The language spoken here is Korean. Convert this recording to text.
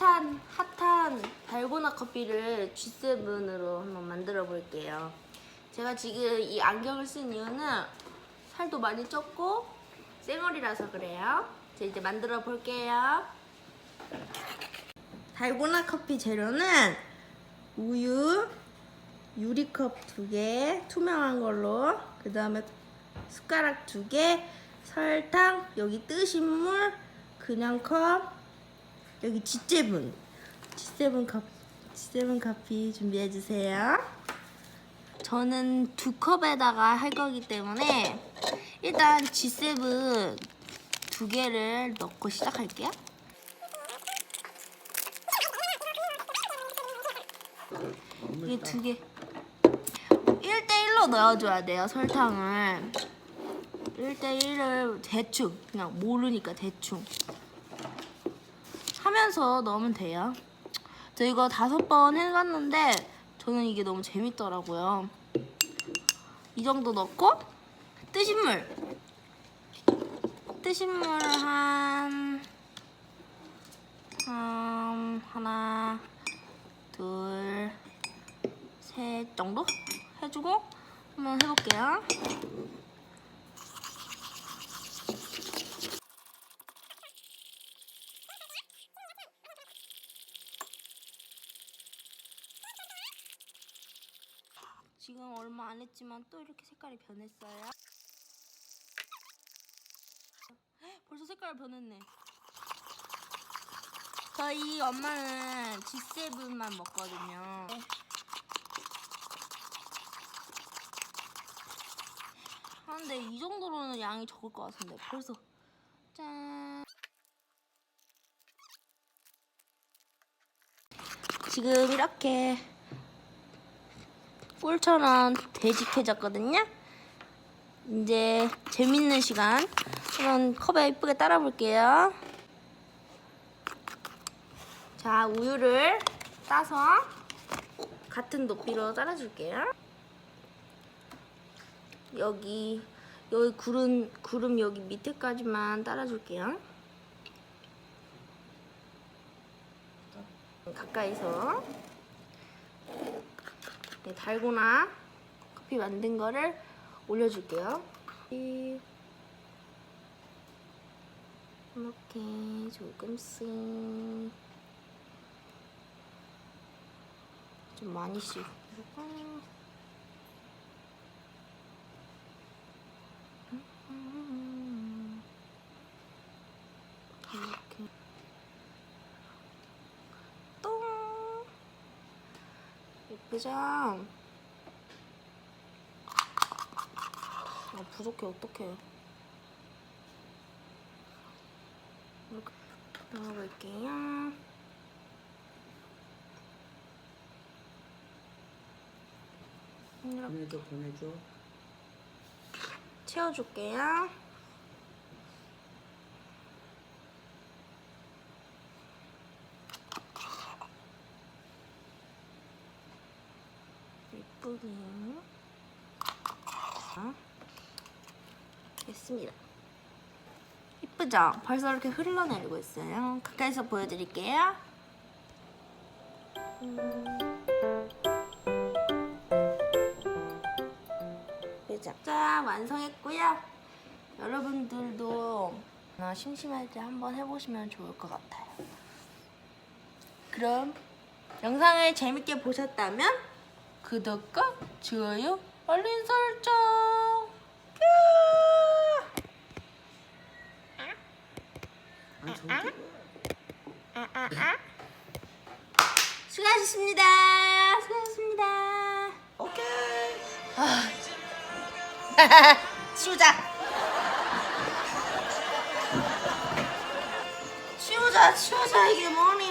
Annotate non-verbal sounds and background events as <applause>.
핫한 핫한 달고나 커피를 G7으로 한번 만들어 볼게요. 제가 지금 이 안경을 쓴 이유는 살도 많이 쪘고 쌩얼이라서 그래요. 자 이제 만들어 볼게요. 달고나 커피 재료는 우유, 유리컵 두 개, 투명한 걸로, 그 다음에 숟가락 두 개, 설탕, 여기 뜨신 물, 그냥 컵, 여기 G7, G7 컵, G7 커피 준비해 주세요. 저는 두 컵에다가 할 거기 때문에 일단 G7 두 개를 넣고 시작할게요. 이게 두 개. 1대1로 넣어줘야 돼요, 설탕을. 1대1을 대충, 그냥 모르니까 대충. 하면서 넣으면 돼요. 저 이거 다섯 번 해봤는데, 저는 이게 너무 재밌더라고요. 이 정도 넣고, 뜨신 물. 뜨신 물 한, 한, 하나, 둘, 셋 정도 해주고 한번 해볼게요. 지금 얼마 안 했지만 또 이렇게 색깔이 변했어요. 헉, 벌써 색깔 변했네. 저희 엄마는 G7만 먹거든요. 아, 근데 이 정도로는 양이 적을 것 같은데 벌써 짠. 지금 이렇게 꿀처럼 되직해졌거든요. 이제 재밌는 시간 한번 컵에 이쁘게 따라 볼게요. 자, 우유를 따서 같은 높이로 따라줄게요. 여기 여기 구름 구름 여기 밑에까지만 따라줄게요. 가까이서 네, 달고나 커피 만든 거를 올려줄게요. 이렇게 조금씩 좀 많이 씹고 이렇게 똥 예쁘죠? 아 부족해 어떡해 이렇게 넣어볼게요 이렇게 보내줘. 채워줄게요. 자, 됐습니다. 이쁘죠? 벌써 이렇게 흘러내리고 있어요. 가까이서 보여드릴게요. 그죠? 짠 완성했고요. 여러분들도 어, 심심할 때 한번 해보시면 좋을 것 같아요. 그럼 영상을 재밌게 보셨다면 구독과 좋아요, 알림 설정. 뾰! 아, 저기 아, 아, 아. 수고하셨습니다. 수고하셨습니다. 오케이. <laughs> 치우자. 치우자, 치우자. 이게 뭐니,